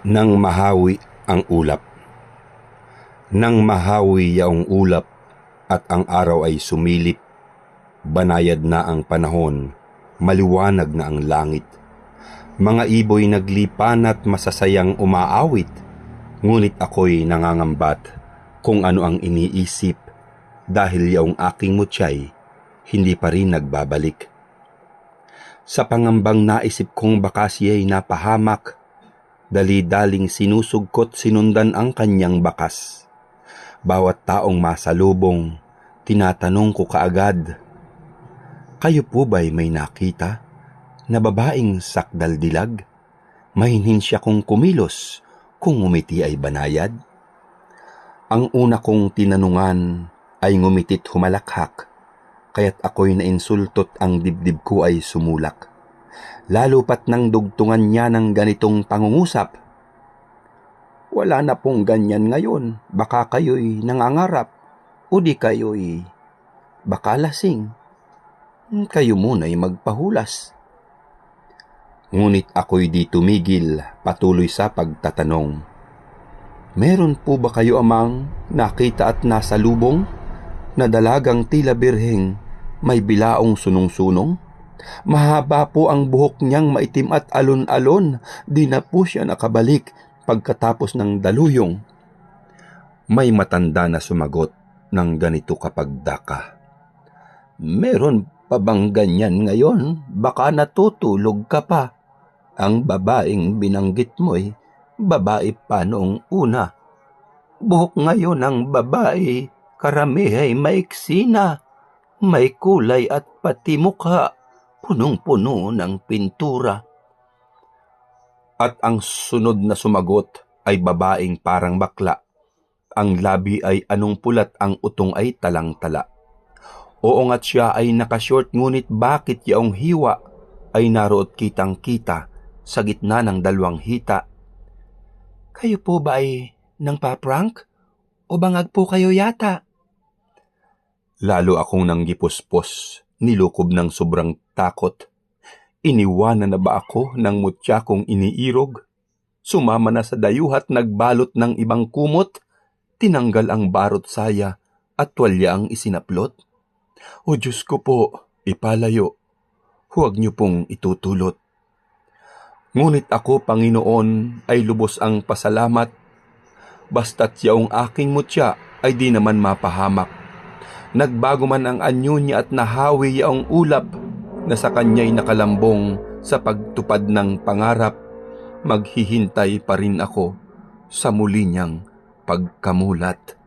Nang mahawi ang ulap. Nang mahawi yaong ulap at ang araw ay sumilip, banayad na ang panahon, maliwanag na ang langit. Mga iboy naglipan at masasayang umaawit, ngunit ako'y nangangambat kung ano ang iniisip dahil yaong aking mutyay hindi pa rin nagbabalik. Sa pangambang naisip kong baka siya'y napahamak, dali-daling sinusugkot sinundan ang kanyang bakas. Bawat taong masalubong, tinatanong ko kaagad, Kayo po ba'y may nakita na babaeng sakdaldilag? Mahinhin siya kung kumilos, kung umiti ay banayad? Ang una kong tinanungan ay ngumitit humalakhak, kaya't ako'y nainsultot ang dibdib ko ay sumulak. Lalo pat nang dugtungan niya ng ganitong pangungusap. Wala na pong ganyan ngayon, baka kayo'y nangangarap, o di kayo'y baka lasing. Kayo muna'y magpahulas. Ngunit ako'y di tumigil patuloy sa pagtatanong. Meron po ba kayo amang nakita at nasa lubong na dalagang tila birheng may bilaong sunong-sunong? Mahaba po ang buhok niyang maitim at alon-alon, di na po siya nakabalik pagkatapos ng daluyong. May matanda na sumagot ng ganito kapag daka. Meron pa bang ganyan ngayon? Baka natutulog ka pa. Ang babaeng binanggit mo'y babae pa noong una. Buhok ngayon ng babae, karamihay maiksi na. May kulay at pati mukha, punong-puno ng pintura. At ang sunod na sumagot ay babaeng parang bakla. Ang labi ay anong pulat, ang utong ay talang-tala. Oo nga't siya ay nakashort ngunit bakit yaong hiwa ay naroot kitang-kita sa gitna ng dalawang hita. Kayo po ba ay nang paprank? O bangag po kayo yata? Lalo akong nanggipuspos, nilukob ng sobrang takot. Iniwanan na ba ako ng mutya kong iniirog? Sumama na sa dayuhat nagbalot ng ibang kumot, tinanggal ang barot saya at tuwalya ang isinaplot. O Diyos ko po, ipalayo, huwag niyo pong itutulot. Ngunit ako, Panginoon, ay lubos ang pasalamat, basta't yaong aking mutya ay di naman mapahamak. Nagbago man ang anyo niya at nahawi yaong ulap na sa kanya'y nakalambong sa pagtupad ng pangarap, maghihintay pa rin ako sa muli niyang pagkamulat.